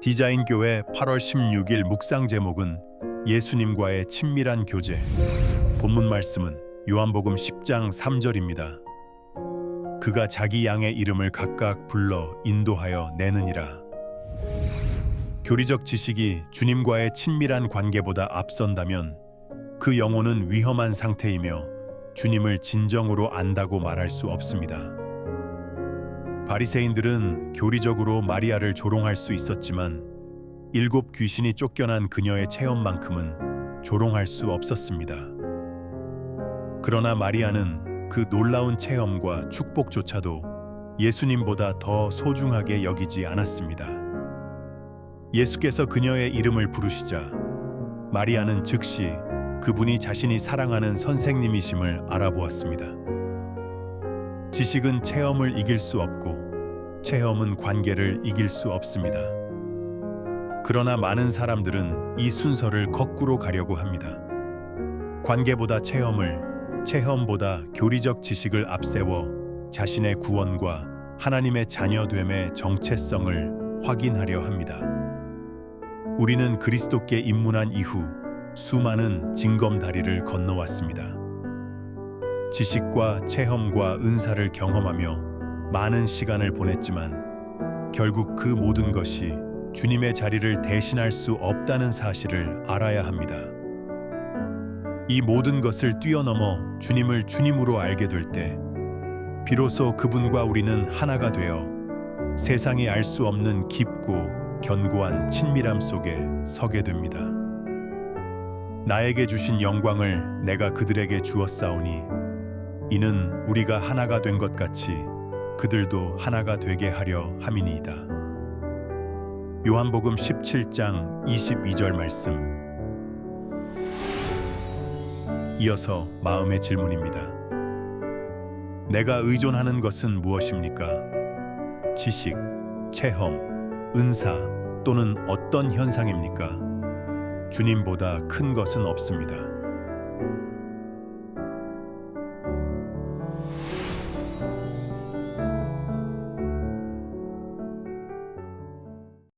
디자인 교회 8월 16일 묵상 제목은 예수님과의 친밀한 교제. 본문 말씀은 요한복음 10장 3절입니다. 그가 자기 양의 이름을 각각 불러 인도하여 내느니라. 교리적 지식이 주님과의 친밀한 관계보다 앞선다면 그 영혼은 위험한 상태이며 주님을 진정으로 안다고 말할 수 없습니다. 바리새인들은 교리적으로 마리아를 조롱할 수 있었지만 일곱 귀신이 쫓겨난 그녀의 체험만큼은 조롱할 수 없었습니다. 그러나 마리아는 그 놀라운 체험과 축복조차도 예수님보다 더 소중하게 여기지 않았습니다. 예수께서 그녀의 이름을 부르시자 마리아는 즉시 그분이 자신이 사랑하는 선생님이심을 알아보았습니다. 지식은 체험을 이길 수 없고 체험은 관계를 이길 수 없습니다. 그러나 많은 사람들은 이 순서를 거꾸로 가려고 합니다. 관계보다 체험을, 체험보다 교리적 지식을 앞세워 자신의 구원과 하나님의 자녀됨의 정체성을 확인하려 합니다. 우리는 그리스도께 입문한 이후 수많은 징검다리를 건너왔습니다. 지식과 체험과 은사를 경험하며 많은 시간을 보냈지만 결국 그 모든 것이 주님의 자리를 대신할 수 없다는 사실을 알아야 합니다. 이 모든 것을 뛰어넘어 주님을 주님으로 알게 될 때, 비로소 그분과 우리는 하나가 되어 세상이 알 수 없는 깊고 견고한 친밀함 속에 서게 됩니다. 나에게 주신 영광을 내가 그들에게 주었사오니 이는 우리가 하나가 된 것 같이 그들도 하나가 되게 하려 함이니이다. 요한복음 17장 22절 말씀. 이어서 마음의 질문입니다. 내가 의존하는 것은 무엇입니까? 지식, 체험, 은사 또는 어떤 현상입니까? 주님보다 큰 것은 없습니다.